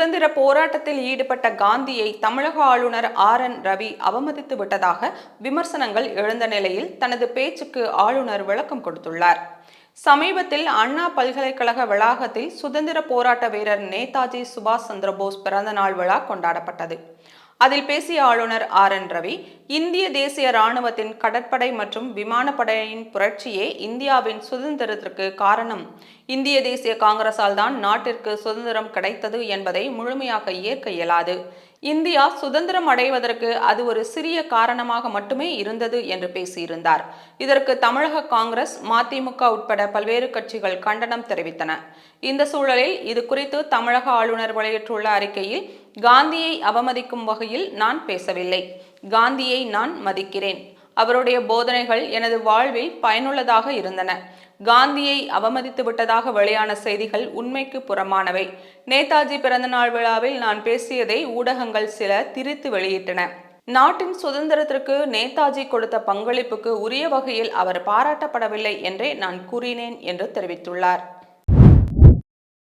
சுதந்திர போராட்டத்தில் ஈடுபட்ட காந்தியை தமிழக ஆளுநர் ஆர் என் ரவி அவமதித்து விட்டதாக விமர்சனங்கள் எழுந்த நிலையில் தனது பேச்சுக்கு ஆளுநர் விளக்கம் கொடுத்துள்ளார். சமீபத்தில் அண்ணா பல்கலைக்கழக வளாகத்தில் சுதந்திர போராட்ட வீரர் நேதாஜி சுபாஷ் சந்திரபோஸ் பிறந்த நாள் விழா கொண்டாடப்பட்டது. அதில் பேசிய ஆளுநர் ஆர் என் ரவி இந்திய தேசிய இராணுவத்தின் கடற்படை மற்றும் விமானப்படையின் புரட்சியே இந்தியாவின் சுதந்திரத்திற்கு காரணம். இந்திய தேசிய காங்கிரசால் தான் நாட்டிற்கு சுதந்திரம் கிடைத்தது என்பதை முழுமையாக ஏற்க இயலாது. இந்தியா சுதந்திரம் அடைவதற்கு அது ஒரு சிறிய காரணமாக மட்டுமே இருந்தது என்று பேசியிருந்தார். இதற்கு தமிழக காங்கிரஸ் மதிமுக உட்பட பல்வேறு கட்சிகள் கண்டனம் தெரிவித்தன. இந்த சூழலில் இது குறித்து தமிழக ஆளுநர் வெளியிட்டுள்ள அறிக்கையில் காந்தியை அவமதிக்கும் வகையில் நான் பேசவில்லை. காந்தியை நான் மதிக்கிறேன். அவருடைய போதனைகள் எனது வாழ்வில் பயனுள்ளதாக இருந்தன. காந்தியை அவமதித்து விட்டதாக வெளியான செய்திகள் உண்மைக்கு புறமானவை. நேதாஜி பிறந்தநாள் விழாவில் நான் பேசியதை ஊடகங்கள் சில திரித்து வெளியிட்டன. நாட்டின் சுதந்திரத்திற்கு நேதாஜி கொடுத்த பங்களிப்புக்கு உரிய வகையில் அவர் பாராட்டப்படவில்லை என்றே நான் கூறினேன் என்று தெரிவித்துள்ளார்.